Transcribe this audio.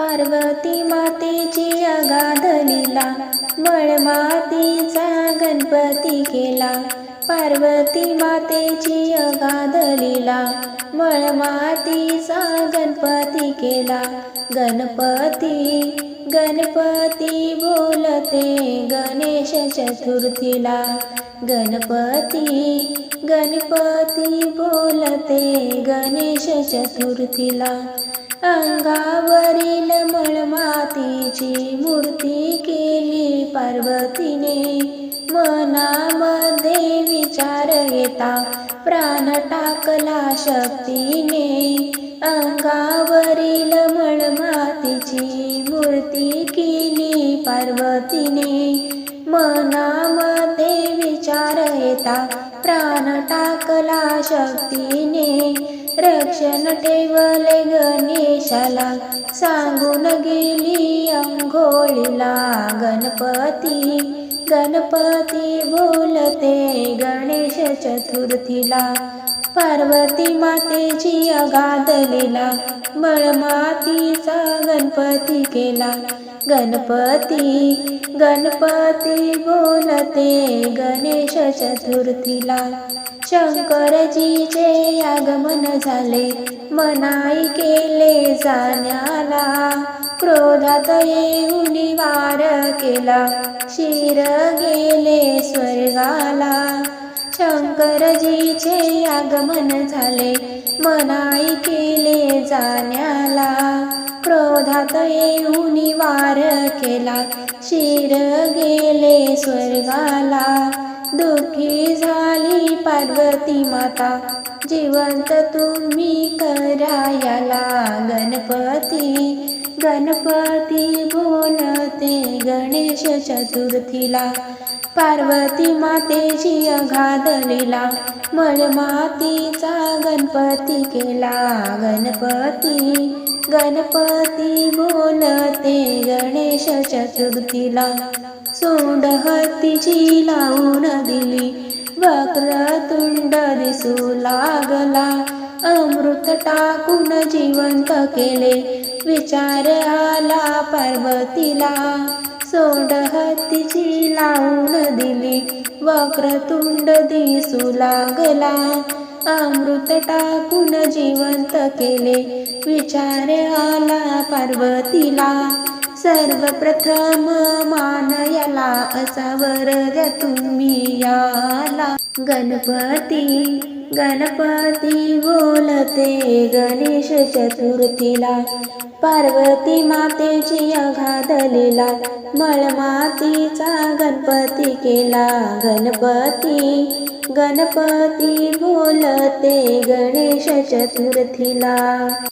पार्वती मातेची अगाध लिला मळमातीचा गणपती केला. पार्वती मातेची अगाध लीला मळमातीचा गणपती केला. गणपती गणपती बोलते गणेश चतुर्थीला. गणपती गणपती बोलते गणेश चतुर्थीला. अंगावरील मळमातीची मूर्ती केली पार्वतीने. मनामध्ये विचार येता प्राण टाकला शक्तीने. अंगावरील मळमातीची मूर्ती केली पार्वतीने. मनामध्ये विचार येता प्राण टाकला शक्तीने. रक्षण ठेवले गणेशाला. सांगून गेली अंघोळीला गणपती गणपती बोलते गणेश चतुर्थीला. पार्वती मातेची अगाध लिला बळमातीचा गणपती केला. गणपती गणपती बोलते गणेश चतुर्थीला. शंकरजीचे आगमन झाले. मनाई केले जाण्याला. क्रोधात येऊन वार केला. शिर गेले स्वर्गाला. शंकरजीचे आगमन झाले. मनाई केले जाण्याला. क्रोधात येऊन वार केला. शिर गेले स्वर्गाला. दुःखी झाली पार्वती माता. जिवंत तुम्ही करायला गणपती. गणपती बोलते गणेश चतुर्थीला. पार्वती मातेची अगाध लीला मळमातीचा गणपती केला. गणपती गणपती बोलते गणेश चतुर्थीला. सोंड हत्तीची लावून दिली वक्रतुंड दिसू लागला. अमृत टाकून जिवंत केले विचार आला पार्वतीला. सोंड हत्तीची लावून दिली. वक्रतुंड दिसू लागला. अमृत टाकून जिवंत केले. विचार आला पार्वतीला. सर्वप्रथम मान याला असा वर द्या तुम्ही याला. गणपती गणपती बोलते गणेश चतुर्थीला. पार्वती मातेची अगाध लीला मळमातीचा गणपती केला. गणपती गणपती बोलते गणेश चतुर्थीला.